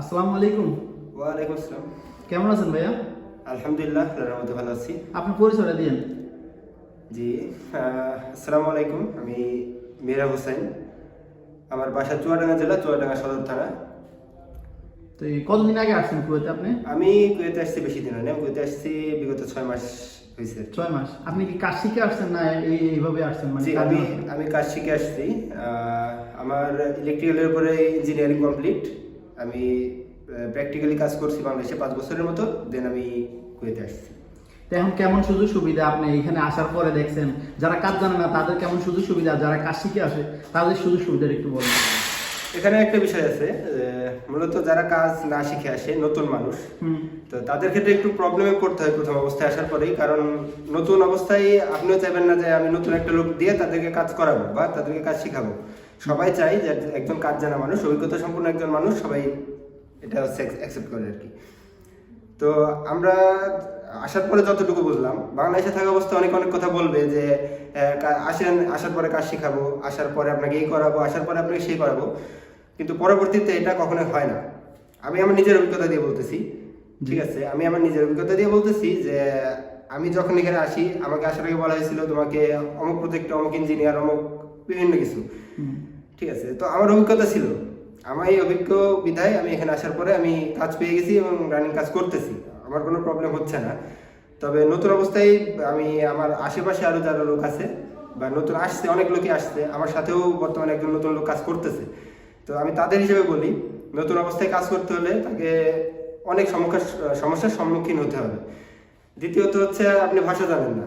আসসালামু আলাইকুম। ওয়ালাইকুম আসসালাম। কেমন আছেন ভাইয়া? আলহামদুলিল্লাহ মধ্যে ভালো আছি। আপনি পরিচয়টা দিন জি আসসালামু আলাইকুম আমি মিরা হোসেন। আমার বাসা চুয়াডাঙ্গা জেলা চুয়াডাঙ্গা সদর থানা। তো কতদিন আগে আসছেন কুয়েতে আপনি? আমি কুয়েতে আসছি বেশি দিন হয়নি আমি কুয়েতে আসছি বিগত ছয় মাস হয়েছে। ছয় মাস। আপনি কি কাজ শিখে আসছেন না এই এইভাবে আসছেন? মানে আমি আমি কাজ শিখে আসছি। আমার ইলেকট্রিক্যালের উপরে ইঞ্জিনিয়ারিং কমপ্লিট আমি প্র্যাকটিক্যালি কাজ করছি বাংলাদেশে পাঁচ বছরের মতো দেন আমি কুয়েতে আসছি। এখন কেমন সুযোগ সুবিধা? আপনি এখানে আসার পরে দেখছেন যারা কাজ জানে না তাদের কেমন সুযোগ সুবিধা? যারা কাজ শিখে আসে তাদের সুযোগ সুবিধা একটু বলেন। এখানে একটা বিষয় আছে মূলত যারা কাজ না শিখে আসে নতুন মানুষ তো তাদের ক্ষেত্রে একটু প্রবলেমে পড়তে হয় প্রথম অবস্থায় আসার পরেই কারণ নতুন অবস্থায় আপনিও চাইবেন না যে আমি নতুন একটা লোক দিয়ে তাদেরকে কাজ করাবো বা তাদেরকে কাজ শেখাবো। সবাই চাই যে একজন কাজ জানা মানুষ, অভিজ্ঞতা সম্পন্ন একজন মানুষ সবাই এটা অ্যাকসেপ্ট করে আর কি। তো আমরা আসার পরে যতটুকু বুঝলাম, বাংলাদেশে থাকা অবস্থায় অনেক অনেক কথা বলবে যে আসেন, আসার পরে কাজ শেখাবো, আসার পরে আপনাকে এই করাবো, আসার পরে আপনাকে সেই করাবো, কিন্তু পরবর্তীতে এটা কখনো হয় না। আমি আমার নিজের অভিজ্ঞতা দিয়ে বলতেছি, ঠিক আছে? আমি আমার নিজের অভিজ্ঞতা দিয়ে বলতেছি যে, আমি যখন এখানে আসি, আমাকে আসার আগে বলা হয়েছিল তোমাকে অমুক প্রজেক্টে অমুক ইঞ্জিনিয়ার অমুক বিভিন্ন কিছু। ঠিক আছে, তো আমার অভিজ্ঞতা ছিল। আমার এই অভিজ্ঞ বিধায় আমি এখানে আসার পরে আমি কাজ পেয়ে গেছি এবং রানিং কাজ করতেছি। আমার কোনো প্রবলেম হচ্ছে না। তবে নতুন অবস্থায় আমি আমার আশেপাশে আরও যারা লোক আছে বা নতুন আসছে, অনেক লোকই আসছে, আমার সাথেও বর্তমানে একজন নতুন লোক কাজ করতেছে। তো আমি তাদের হিসেবে বলি, নতুন অবস্থায় কাজ করতে হলে তাকে অনেক সমস্যার সমস্যার সম্মুখীন হতে হবে। দ্বিতীয়ত হচ্ছে আপনি ভাষা জানেন না।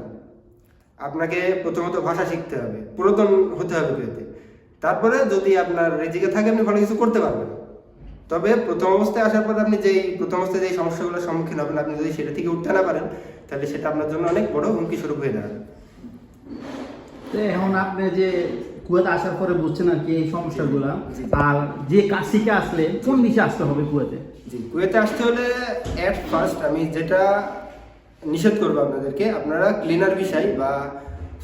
আপনাকে প্রথমত ভাষা শিখতে হবে। পুরাতন হতে হবে কুয়েতে তারপরে যদি আপনার রেজিকে থাকে আপনি ভালো কিছু করতে পারবেন। তবে প্রথম অবস্থায় আসার পর আপনি যেই প্রথম অবস্থায় যেই সমস্যাগুলোর সম্মুখীন হবেন আপনি যদি সেটা থেকে উঠতে না পারেন তাহলে সেটা আপনার জন্য অনেক বড় হুমকি স্বরূপ হয়ে দাঁড়াবে। তো এখন আপনি যে কুয়েতে আসার পরে বুঝছেন আর কি এই সমস্যাগুলা। আর যে কাজ শিখে আসলে কোন দিশে আসতে হবে কুয়েতে? জি কুয়েতে আসতে হলে অ্যাট ফার্স্ট আমি যেটা নিষেধ করব আপনাদেরকে আপনারা ক্লিনার ভিসায় বা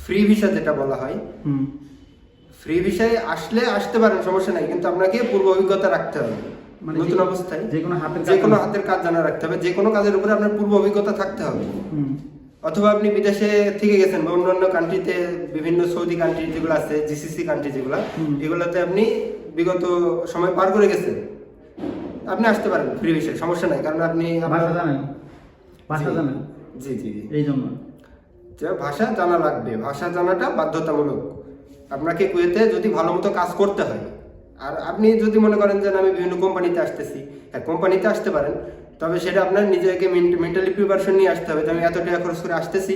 ফ্রি ভিসা যেটা বলা হয় হুম। ফ্রি ভিসায় আসলে আসতে পারেন সমস্যা নাই কিন্তু আপনাকে পূর্ব অভিজ্ঞতা রাখতে হবে। মানে নতুন অবস্থায়। যে কোনো হাতের যে কোনো হাতের কাজ জানা রাখতে হবে যে কোনো কাজের উপরে আপনার পূর্ব অভিজ্ঞতা থাকতে হবে। হুম। অথবা আপনি বিদেশে থেকে গেছেন বা অন্যান্য কান্ট্রিতে বিভিন্ন সৌদি কান্ট্রি যেগুলো আছে জিসিসি কান্ট্রি যেগুলো। এগুলোতে আপনি বিগত সময় পার করে গেছেন। আপনি আসতে পারেন ফ্রি ভিসায় সমস্যা নাই কারণ আপনি ভাষা জানেন? ভাষা জি। জানেন? জি। এই জন্য। যে ভাষা জানা লাগবে ভাষা জানাটা বাধ্যতামূলক। আপনাকে কুয়েতে যদি ভালো মতো কাজ করতে হয়, আর আপনি যদি মনে করেন যে আমি বিভিন্ন কোম্পানিতে আসতেছি হ্যাঁ কোম্পানিতে আসতে পারেন, তবে সেটা আপনার নিজেকে মেন্টালি প্রিপারেশন নিয়ে আসতে হবে আমি এত টাকা খরচ করে আসতেছি,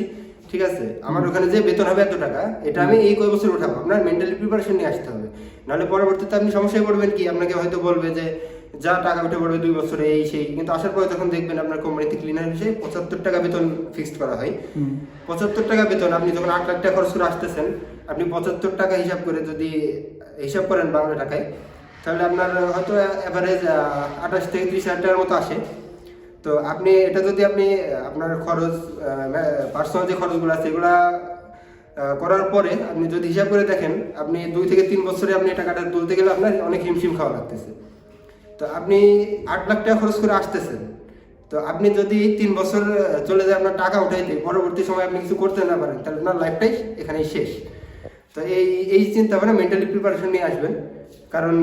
ঠিক আছে? আমার ওখানে যে বেতন হবে এত টাকা, এটা আমি এই কয় বছর উঠাবো, আপনার মেন্টালি প্রিপারেশন নিয়ে আসতে হবে। নাহলে পরবর্তীতে আপনি সমস্যায় পড়বেন কি? আপনাকে হয়তো বলবে যে যা টাকা উঠে পড়বে দুই বছরে এই সেই। কিন্তু আসার পরে যখন দেখবেন আপনার কোম্পানিতে ক্লিনার হিসেবে পঁচাত্তর টাকা বেতন ফিক্সড করা হয়। পঁচাত্তর টাকা বেতন আপনি যখন আট লাখ টাকা খরচ করে আসতেছেন আপনি পঁচাত্তর টাকা হিসাব করে যদি হিসাব করেন বাংলা টাকায় তাহলে আপনার হয়তো অ্যাভারেজ আঠাশ থেকে ত্রিশ হাজার টাকার মতো আসে। তো আপনি এটা যদি আপনি আপনার খরচ পার্সোনাল যে খরচগুলো আছে এগুলা করার পরে আপনি যদি হিসাব করে দেখেন আপনি দুই থেকে তিন বছরে আপনি টাকাটা তুলতে গেলে আপনার অনেক হিমশিম খাওয়া লাগতেছে। তো আপনি আট লাখ টাকা খরচ করে আসতেছেন। তো আপনি যদি তিন বছর চলে যায়, আপনার টাকা উঠাইতে পরবর্তী সময় আপনি কিছু করতে না পারেন, তাহলে আপনার লাইফটাই এখানেই শেষ। তো এই এই চিন্তা ভাবনা মেন্টালি প্রিপারেশন নিয়ে আসবেন। কারণ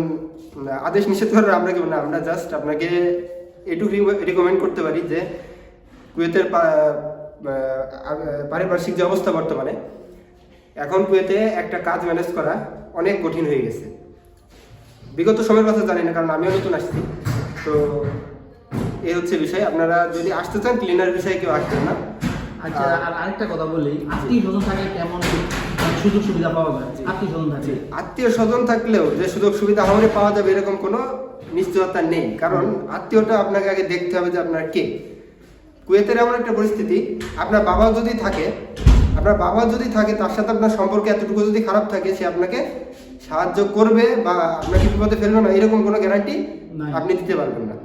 আদেশ নিষেধ করার আমরা কেউ না, আমরা জাস্ট আপনাকে এটুকু রিকমেন্ড করতে পারি যে, কুয়েতের পারিপার্শ্বিক যে অবস্থা বর্তমানে, এখন কুয়েতে একটা কাজ ম্যানেজ করা অনেক কঠিন হয়ে গেছে। বিগত সময়ের কথা জানি না কারণ আমিও নতুন আসছি। তো এই হচ্ছে বিষয়। আপনারা যদি আসতে চান ক্লিনার বিষয়ে কেউ আসবেন না। আচ্ছা আর- আর আরেকটা কথা বলি আত্মীয় স্বজন থাকলে কেমন মানে সুযোগ সুবিধা পাওয়া যায়? আত্মীয় স্বজন থাকলে আত্মীয় স্বজন থাকলেও যে সুযোগ সুবিধা আমাদের পাওয়া যাবে এরকম কোনো নিশ্চয়তা নেই। কারণ আত্মীয়টা আপনাকে আগে দেখতে হবে যে আপনার কে। কুয়েতের এমন একটা পরিস্থিতি আপনার বাবা যদি থাকে আপনার বাবা যদি থাকে তার সাথে আপনার সম্পর্ক এতটুকু যদি খারাপ থাকে সে আপনাকে সাহায্য করবে বা আপনাকে বিপদে ফেলবে না এরকম কোনো গ্যারান্টি আপনি দিতে পারবেন না।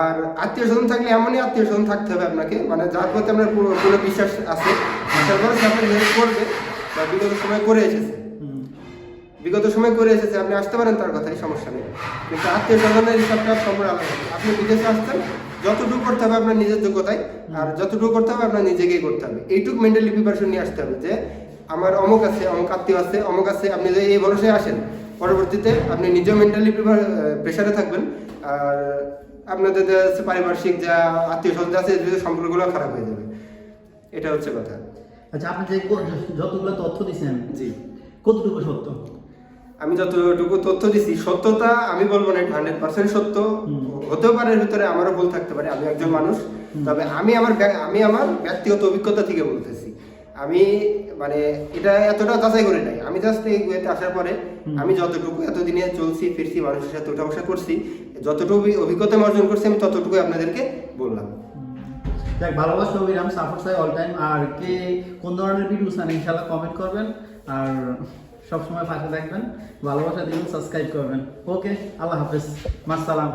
আর আত্মীয় স্বজন থাকলে এমনই আত্মীয় স্বজন থাকতে হবে আপনাকে মানে যার প্রতি আপনার পুরো পুরো বিশ্বাস আছে পরে সে আপনাকে হেল্প করবে বা বিগত সময় করে এসেছে। বিগত সময় করে এসেছে আপনি আসতে পারেন তার কথাই সমস্যা নেই। কিন্তু আত্মীয় স্বজনের হিসাবটা সম্পূর্ণ আলাদা। আপনি বিদেশে আসতেন যতটুকু করতে হবে আপনার নিজের যোগ্যতায় আর যতটুকু করতে হবে আপনার নিজেকেই করতে হবে। এইটুকু মেন্টালি প্রিপারেশন নিয়ে আসতে হবে যে আমার অমুক আছে অমুক আত্মীয় আছে অমুক আছে আপনি যদি এই ভরসায় আসেন পরবর্তীতে আপনি নিজেও মেন্টালি প্রেশারে থাকবেন। আর আপনাদের পারিপার্শ্বিক যা আত্মীয় স্বজন আছে এদের সম্পর্কগুলো খারাপ হয়ে যাবে। এটা হচ্ছে কথা। আচ্ছা আপনি যে যতগুলো তথ্য দিচ্ছেন জি। কতটুকু সত্য? আমি যতটুকু তথ্য দিছি সত্যতা আমি বলব না হান্ড্রেড পার্সেন্ট সত্য। হতেও পারে ভিতরে আমারও ভুল থাকতে পারে আমি একজন মানুষ। তবে আমি আমার আমি আমার ব্যক্তিগত অভিজ্ঞতা থেকে বলতেছি। আমি মানে এটা এতটা যাচাই করে নাই। আমি জাস্ট এই ওয়েতে আসার পরে আমি যতটুকু এতদিনে চলছি ফিরছি মানুষের সাথে উঠা বসা করছি যতটুকু অভিজ্ঞতা অর্জন করছি আমি ততটুকু আপনাদেরকে বললাম। যাক ভালোবাসা অবিরাম সাপোর্ট চাই অল টাইম আর কে কোন ধরনের ভিডিও চান ইনশাল্লাহ কমেন্ট করবেন। আর সবসময় পাশে থাকবেন। ভালোবাসা দিবেন সাবস্ক্রাইব করবেন। ওকে আল্লাহ হাফেজ। মাসালাম